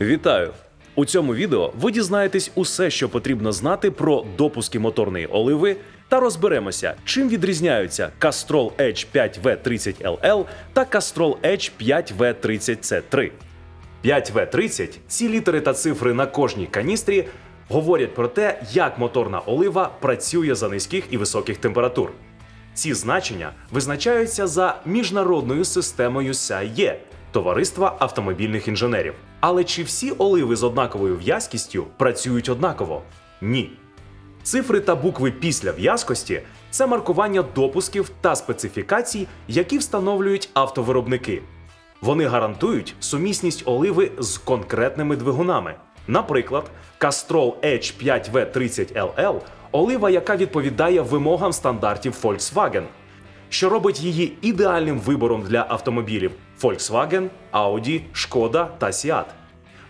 Вітаю! У цьому відео ви дізнаєтесь усе, що потрібно знати про допуски моторної оливи, та розберемося, чим відрізняються Castrol Edge 5V30LL та Castrol Edge 5V30C3. 5V30 ці літери та цифри на кожній каністрі говорять про те, як моторна олива працює за низьких і високих температур. Ці значення визначаються за міжнародною системою SAE – Товариства автомобільних інженерів. Але чи всі оливи з однаковою в'язкістю працюють однаково? Ні. Цифри та букви після в'язкості це маркування допусків та специфікацій, які встановлюють автовиробники. Вони гарантують сумісність оливи з конкретними двигунами. Наприклад, Castrol Edge 5V30LL – олива, яка відповідає вимогам стандартів Volkswagen, що робить її ідеальним вибором для автомобілів Volkswagen, Audi, Шкода та Seat.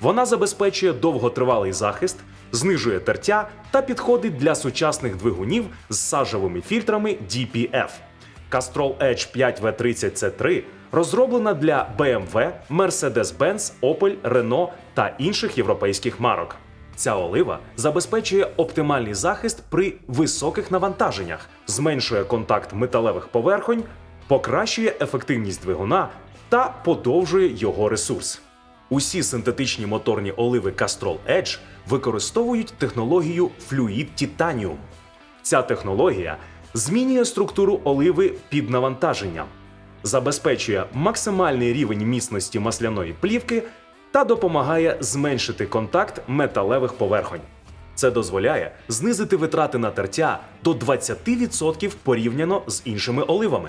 Вона забезпечує довготривалий захист, знижує тертя та підходить для сучасних двигунів з сажевими фільтрами DPF. Castrol Edge 5V30C3 розроблена для BMW, Mercedes-Benz, Opel, Renault та інших європейських марок. Ця олива забезпечує оптимальний захист при високих навантаженнях, зменшує контакт металевих поверхонь, покращує ефективність двигуна та подовжує його ресурс. Усі синтетичні моторні оливи Castrol Edge використовують технологію Fluid Titanium. Ця технологія змінює структуру оливи під навантаженням, забезпечує максимальний рівень міцності масляної плівки та допомагає зменшити контакт металевих поверхонь. Це дозволяє знизити витрати на тертя до 20% порівняно з іншими оливами.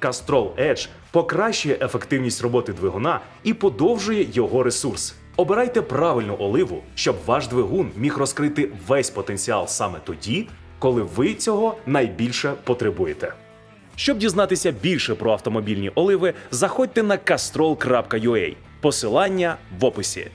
Castrol Edge покращує ефективність роботи двигуна і подовжує його ресурс. Обирайте правильну оливу, щоб ваш двигун міг розкрити весь потенціал саме тоді, коли ви цього найбільше потребуєте. Щоб дізнатися більше про автомобільні оливи, заходьте на castrol.ua. Посилання в описі.